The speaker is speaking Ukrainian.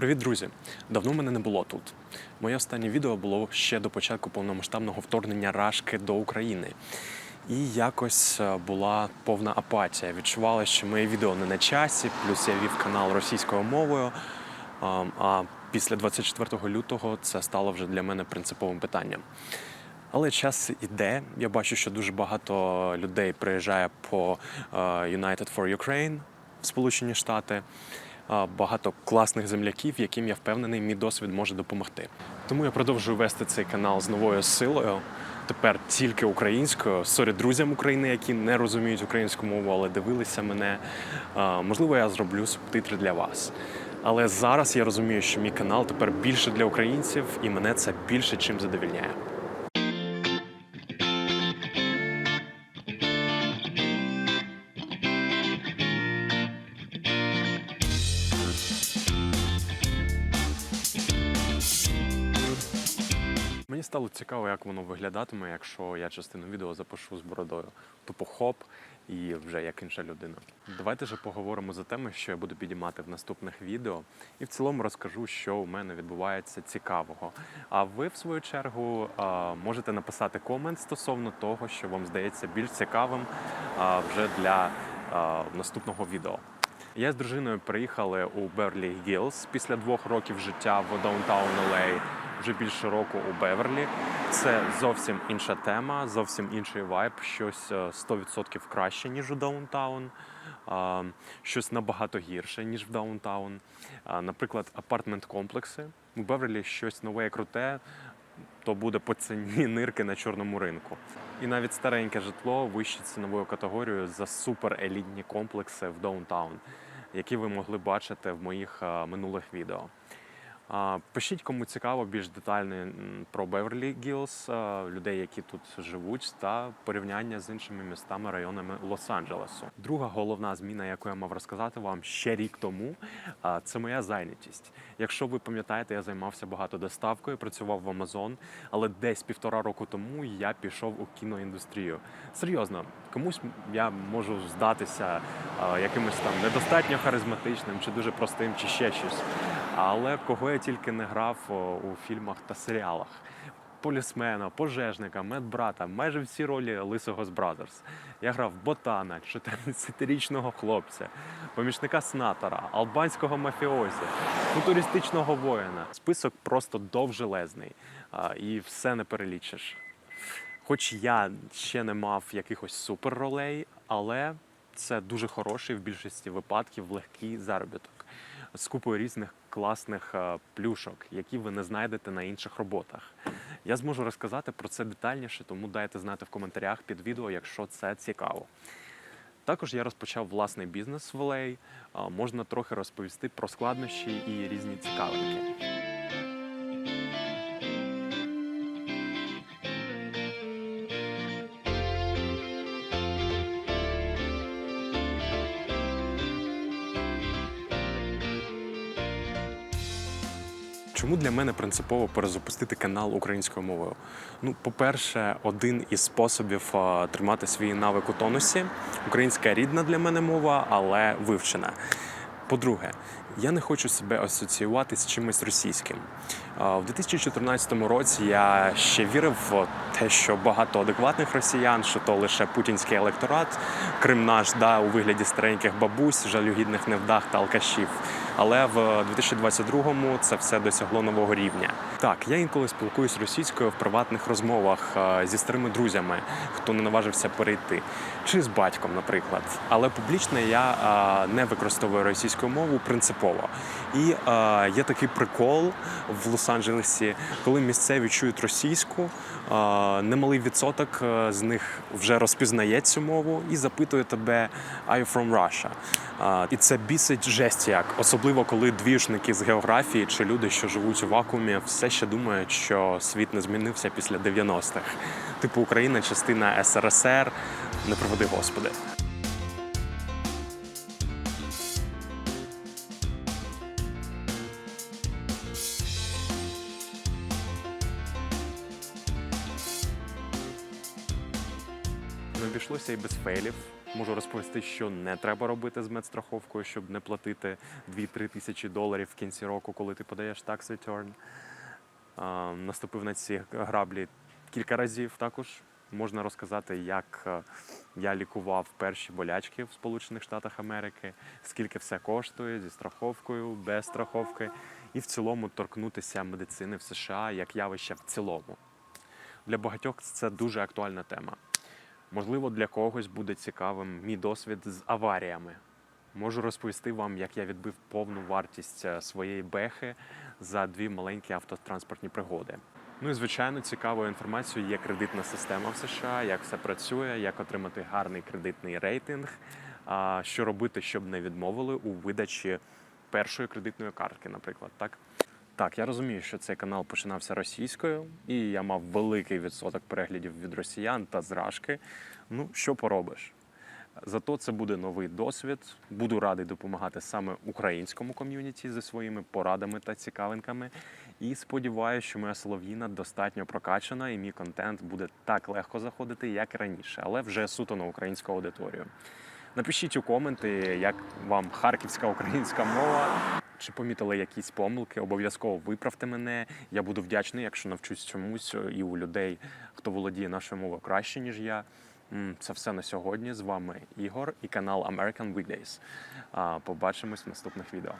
Привіт, друзі! Давно мене не було тут. Моє останнє відео було ще до початку повномасштабного вторгнення Рашки до України. І якось е, була повна апатія. Відчувала, що моє відео не на часі, плюс я вів канал російською мовою. А, А після 24 лютого це стало вже для мене принциповим питанням. Але час іде. Я бачу, що дуже багато людей приїжджає по е, United for Ukraine в Сполучені Штати. Багато класних земляків, яким я впевнений, мій досвід може допомогти. Тому я продовжую вести цей канал з новою силою. Тепер тільки українською. Сорі друзям України, які не розуміють українську мову, але дивилися мене. Можливо, я зроблю субтитри для вас. Але зараз я розумію, що мій канал тепер більше для українців, і мене це більше чим задовільняє. Мені стало цікаво, як воно виглядатиме, якщо я частину відео запишу з бородою. Тупо хоп і вже як інша людина. Давайте же поговоримо за теми, що я буду підіймати в наступних відео, і в цілому розкажу, що у мене відбувається цікавого. А ви, в свою чергу, можете написати комент стосовно того, що вам здається більш цікавим вже для наступного відео. Я з дружиною приїхали у Берлі Гілз після двох років життя в Даунтаун LA, вже більше року у Беверлі. Це зовсім інша тема, зовсім інший вайб, щось е, 100% краще, ніж у Даунтаун, щось набагато гірше, ніж в Даунтаун. Наприклад, апартмент-комплекси. У Беверлі щось нове і круте, то буде по ціні нирки на чорному ринку. І навіть стареньке житло вище ціновою категорією за суперелітні комплекси в Даунтаун, які ви могли бачити в моїх е, минулих відео. Пишіть, кому цікаво більш детально про Беверлі Гілз, е, людей, які тут живуть, та порівняння з іншими містами, районами Лос-Анджелесу. Друга головна зміна, яку я мав розказати вам ще рік тому, це моя зайнятість. Якщо ви пам'ятаєте, я займався багато доставкою, працював в Amazon, але десь півтора року тому я пішов у кіноіндустрію. Серйозно, комусь я можу здатися якимось там недостатньо харизматичним, чи дуже простим, чи ще щось. Але кого я тільки не грав у фільмах та серіалах. Полісмена, пожежника, медбрата, майже всі ролі лисого з Бразерс. Я грав ботана, 14-річного хлопця, помічника снатора, албанського мафіозі, футуристичного воїна. Список просто довжелезний, і все не перелічиш. Хоч я ще не мав якихось суперролей, але це дуже хороший в більшості випадків легкий заробіток з купою різних класних е, плюшок, які ви не знайдете на інших роботах. Я зможу розказати про це детальніше, тому дайте знати в коментарях під відео, якщо це цікаво. Також я розпочав власний бізнес в Олей. Можна трохи розповісти про складнощі і різні цікавинки. Чому для мене принципово перезапустити канал українською мовою? Ну, по-перше, один із способів тримати свій навик у тонусі. Українська рідна для мене мова, але вивчена. По-друге, я не хочу себе асоціювати з чимось російським. В 2014 році я ще вірив в те, що багато адекватних росіян, що то лише путінський електорат, Крим наш да, у вигляді стареньких бабусь, жалюгідних невдах та алкашів. Але в 2022-му це все досягло нового рівня. Так, я інколи спілкуюсь російською в приватних розмовах е, зі старими друзями, хто не наважився перейти, чи з батьком, наприклад. Але публічно я е, не використовую російську мову принципово. І е, є такий прикол в Лос-Анджелесі, коли місцеві чують російську, немалий відсоток з них вже розпізнає цю мову і запитує тебе «Are you from Russia?» І це бісить жесть як, особливо коли двіжники з географії чи люди, що живуть у вакуумі, все ще думають, що світ не змінився після 90-х. Типу Україна частина СРСР, не проведи Господи. Обійшлося і без фейлів. Можу розповісти, що не треба робити з медстраховкою, щоб не платити 2-3 тисячі доларів в кінці року, коли ти подаєш tax return. Наступив на ці граблі кілька разів також. Можна розказати, як е, я лікував перші болячки в Сполучених Штатах Америки, скільки все коштує зі страховкою, без страховки, і в цілому торкнутися медицини в США як явище в цілому. Для багатьох це дуже актуальна тема. Можливо, для когось буде цікавим мій досвід з аваріями. Можу розповісти вам, як я відбив повну вартість е, своєї бехи за дві маленькі автотранспортні пригоди. Ну і звичайно, цікавою інформацією є кредитна система в США, як все працює, як отримати гарний кредитний рейтинг, що робити, щоб не відмовили у видачі першої кредитної картки, наприклад, так. Так, я розумію, що цей канал починався російською, і я мав великий відсоток переглядів від росіян та зражки. Ну, що поробиш? Зато це буде новий досвід. Буду радий допомагати саме українському ком'юніті зі своїми порадами та цікавинками. І сподіваюся, що моя солов'їна достатньо прокачана, і мій контент буде так легко заходити, як раніше, але вже суто на українську аудиторію. Напишіть у коменти, як вам харківська українська мова. Чи помітили якісь помилки? Обов'язково виправте мене. Я буду вдячний, якщо навчусь чомусь і у людей, хто володіє нашою мовою краще, ніж я. Це все на сьогодні. З вами Ігор і канал American Weekdays. Побачимось в наступних відео.